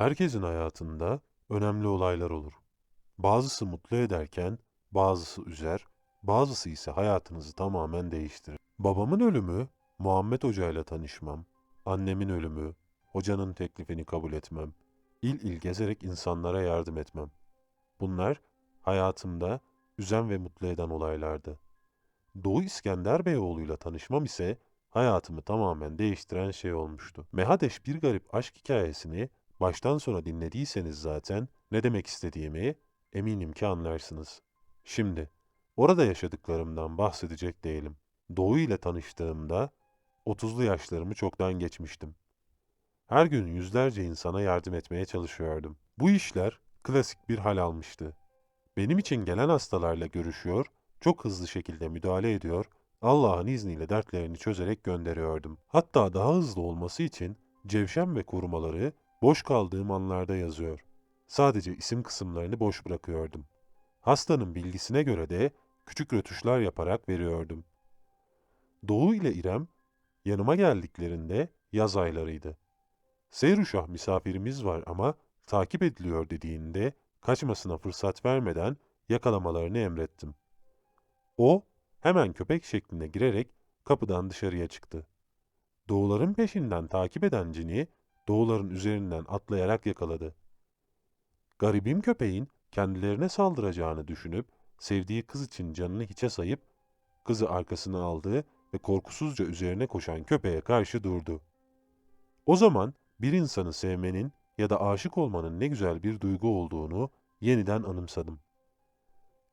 Herkesin hayatında önemli olaylar olur. Bazısı mutlu ederken, bazısı üzer, bazısı ise hayatınızı tamamen değiştirir. Babamın ölümü, Muhammed Hoca ile tanışmam, annemin ölümü, hocanın teklifini kabul etmem, il il gezerek insanlara yardım etmem. Bunlar hayatımda üzen ve mutlu eden olaylardı. Doğu İskender Beyoğlu'yla tanışmam ise hayatımı tamamen değiştiren şey olmuştu. Mehadeş bir garip aşk hikayesini baştan sona dinlediyseniz zaten ne demek istediğimi eminim ki anlarsınız. Şimdi orada yaşadıklarımdan bahsedecek değilim. Doğu ile tanıştığımda 30'lu yaşlarımı çoktan geçmiştim. Her gün yüzlerce insana yardım etmeye çalışıyordum. Bu işler klasik bir hal almıştı. Benim için gelen hastalarla görüşüyor, çok hızlı şekilde müdahale ediyor, Allah'ın izniyle dertlerini çözerek gönderiyordum. Hatta daha hızlı olması için cevşem ve korumaları boş kaldığım anlarda yazıyor. Sadece isim kısımlarını boş bırakıyordum. Hastanın bilgisine göre de küçük rötuşlar yaparak veriyordum. Doğu ile İrem yanıma geldiklerinde yaz aylarıydı. Seyruşah misafirimiz var ama takip ediliyor dediğinde kaçmasına fırsat vermeden yakalamalarını emrettim. O hemen köpek şekline girerek kapıdan dışarıya çıktı. Doğuların peşinden takip eden cini doğuların üzerinden atlayarak yakaladı. Garibim köpeğin kendilerine saldıracağını düşünüp sevdiği kız için canını hiçe sayıp kızı arkasına aldı ve korkusuzca üzerine koşan köpeğe karşı durdu. O zaman bir insanı sevmenin ya da aşık olmanın ne güzel bir duygu olduğunu yeniden anımsadım.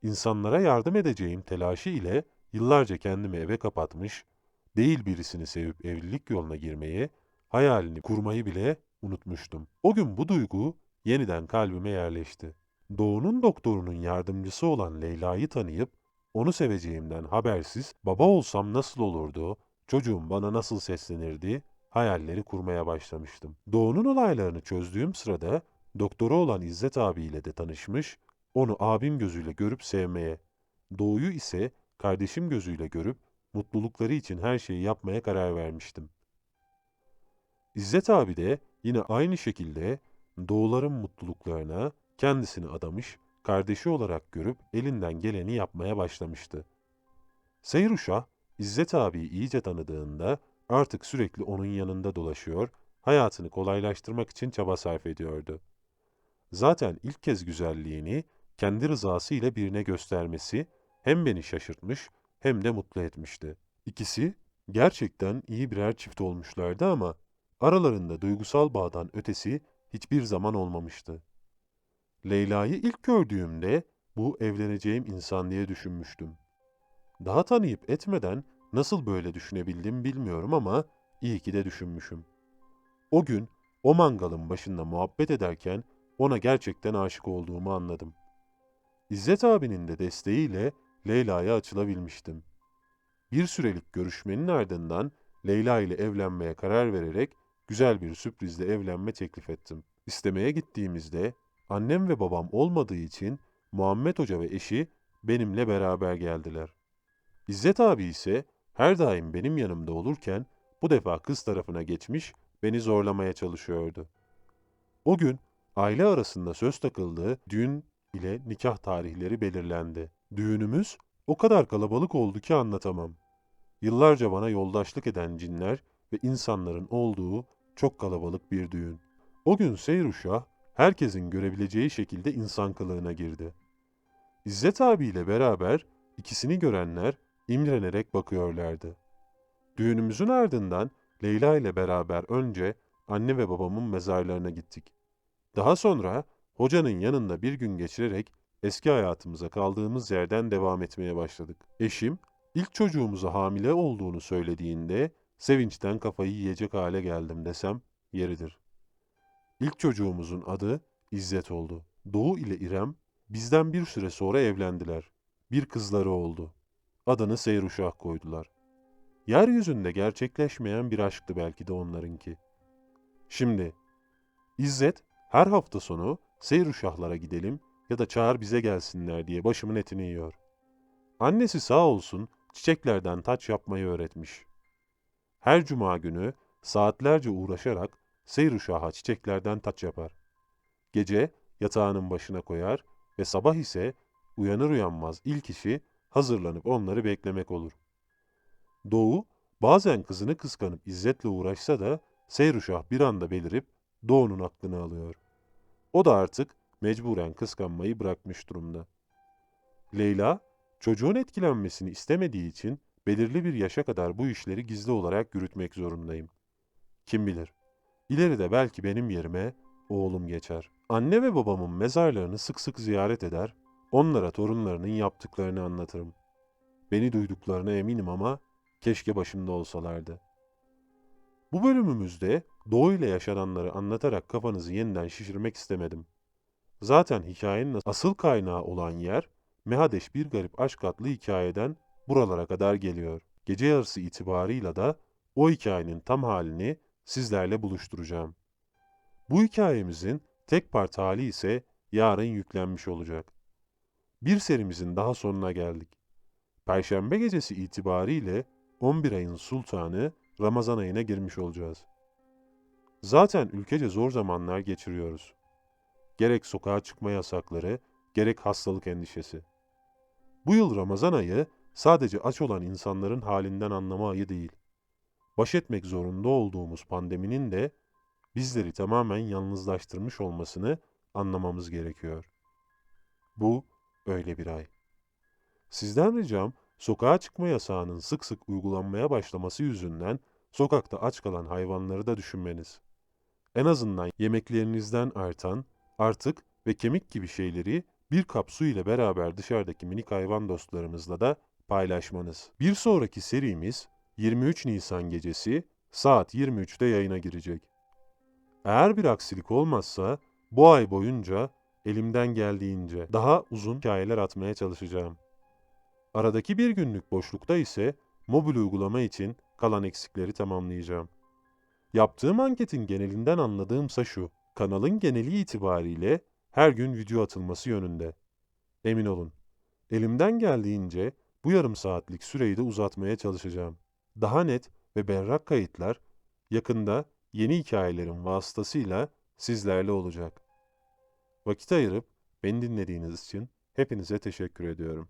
İnsanlara yardım edeceğim telaşı ile yıllarca kendimi eve kapatmış, değil birisini sevip evlilik yoluna girmeyi, hayalini kurmayı bile unutmuştum. O gün bu duygu yeniden kalbime yerleşti. Doğu'nun doktorunun yardımcısı olan Leyla'yı tanıyıp onu seveceğimden habersiz baba olsam nasıl olurdu, çocuğum bana nasıl seslenirdi hayalleri kurmaya başlamıştım. Doğu'nun olaylarını çözdüğüm sırada doktoru olan İzzet abiyle de tanışmış, onu abim gözüyle görüp sevmeye, Doğu'yu ise kardeşim gözüyle görüp mutlulukları için her şeyi yapmaya karar vermiştim. İzzet abi de yine aynı şekilde Doğuların mutluluklarına kendisini adamış, kardeşi olarak görüp elinden geleni yapmaya başlamıştı. Seyruşah, İzzet abiyi iyice tanıdığında artık sürekli onun yanında dolaşıyor, hayatını kolaylaştırmak için çaba sarf ediyordu. Zaten ilk kez güzelliğini kendi rızası ile birine göstermesi hem beni şaşırtmış hem de mutlu etmişti. İkisi gerçekten iyi birer çift olmuşlardı ama aralarında duygusal bağdan ötesi hiçbir zaman olmamıştı. Leyla'yı ilk gördüğümde bu evleneceğim insan diye düşünmüştüm. Daha tanıyıp etmeden nasıl böyle düşünebildim bilmiyorum ama iyi ki de düşünmüşüm. O gün o mangalın başında muhabbet ederken ona gerçekten aşık olduğumu anladım. İzzet abinin de desteğiyle Leyla'ya açılabilmiştim. Bir sürelik görüşmenin ardından Leyla ile evlenmeye karar vererek güzel bir sürprizle evlenme teklif ettim. İstemeye gittiğimizde annem ve babam olmadığı için Muhammed Hoca ve eşi benimle beraber geldiler. İzzet abi ise her daim benim yanımda olurken bu defa kız tarafına geçmiş beni zorlamaya çalışıyordu. O gün aile arasında söz takıldığı düğün ile nikah tarihleri belirlendi. Düğünümüz o kadar kalabalık oldu ki anlatamam. Yıllarca bana yoldaşlık eden cinler ve insanların olduğu çok kalabalık bir düğün. O gün Seyruşah herkesin görebileceği şekilde insan kılığına girdi. İzzet abiyle beraber ikisini görenler imrenerek bakıyorlardı. Düğünümüzün ardından Leyla ile beraber önce anne ve babamın mezarlarına gittik. Daha sonra hocanın yanında bir gün geçirerek eski hayatımıza kaldığımız yerden devam etmeye başladık. Eşim ilk çocuğumuza hamile olduğunu söylediğinde sevinçten kafayı yiyecek hale geldim desem yeridir. İlk çocuğumuzun adı İzzet oldu. Doğu ile İrem bizden bir süre sonra evlendiler. Bir kızları oldu. Adını Seyruşah koydular. Yeryüzünde gerçekleşmeyen bir aşktı belki de onlarınki. Şimdi İzzet her hafta sonu Seyruşahlara gidelim ya da çağır bize gelsinler diye başımın etini yiyor. Annesi sağ olsun çiçeklerden taç yapmayı öğretmiş. Her cuma günü saatlerce uğraşarak Seyruşah'a çiçeklerden taç yapar. Gece yatağının başına koyar ve sabah ise uyanır uyanmaz ilk işi hazırlanıp onları beklemek olur. Doğu bazen kızını kıskanıp İzzet'le uğraşsa da Seyruşah bir anda belirip Doğu'nun aklını alıyor. O da artık mecburen kıskanmayı bırakmış durumda. Leyla, çocuğun etkilenmesini istemediği için belirli bir yaşa kadar bu işleri gizli olarak yürütmek zorundayım. Kim bilir, ileride belki benim yerime oğlum geçer. Anne ve babamın mezarlarını sık sık ziyaret eder, onlara torunlarının yaptıklarını anlatırım. Beni duyduklarına eminim ama keşke başımda olsalardı. Bu bölümümüzde Doğu ile yaşananları anlatarak kafanızı yeniden şişirmek istemedim. Zaten hikayenin asıl kaynağı olan yer Mehadeş Bir Garip Aşk adlı hikayeden buralara kadar geliyor. Gece yarısı itibarıyla da o hikayenin tam halini sizlerle buluşturacağım. Bu hikayemizin tek part hali ise yarın yüklenmiş olacak. Bir serimizin daha sonuna geldik. Perşembe gecesi itibariyle 11 ayın sultanı Ramazan ayına girmiş olacağız. Zaten ülkece zor zamanlar geçiriyoruz. Gerek sokağa çıkma yasakları, gerek hastalık endişesi. Bu yıl Ramazan ayı sadece aç olan insanların halinden anlama ayı değil. Baş etmek zorunda olduğumuz pandeminin de bizleri tamamen yalnızlaştırmış olmasını anlamamız gerekiyor. Bu öyle bir ay. Sizden ricam sokağa çıkma yasağının sık sık uygulanmaya başlaması yüzünden sokakta aç kalan hayvanları da düşünmeniz. En azından yemeklerinizden artan, artık ve kemik gibi şeyleri bir kap su ile beraber dışarıdaki minik hayvan dostlarımızla da paylaşmanız. Bir sonraki serimiz 23 Nisan gecesi saat 23'te yayına girecek. Eğer bir aksilik olmazsa bu ay boyunca elimden geldiğince daha uzun hikayeler atmaya çalışacağım. Aradaki bir günlük boşlukta ise mobil uygulama için kalan eksikleri tamamlayacağım. Yaptığım anketin genelinden anladığımsa şu, kanalın geneli itibariyle her gün video atılması yönünde. Emin olun, elimden geldiğince bu yarım saatlik süreyi de uzatmaya çalışacağım. Daha net ve berrak kayıtlar yakında yeni hikayelerin vasıtasıyla sizlerle olacak. Vakit ayırıp beni dinlediğiniz için hepinize teşekkür ediyorum.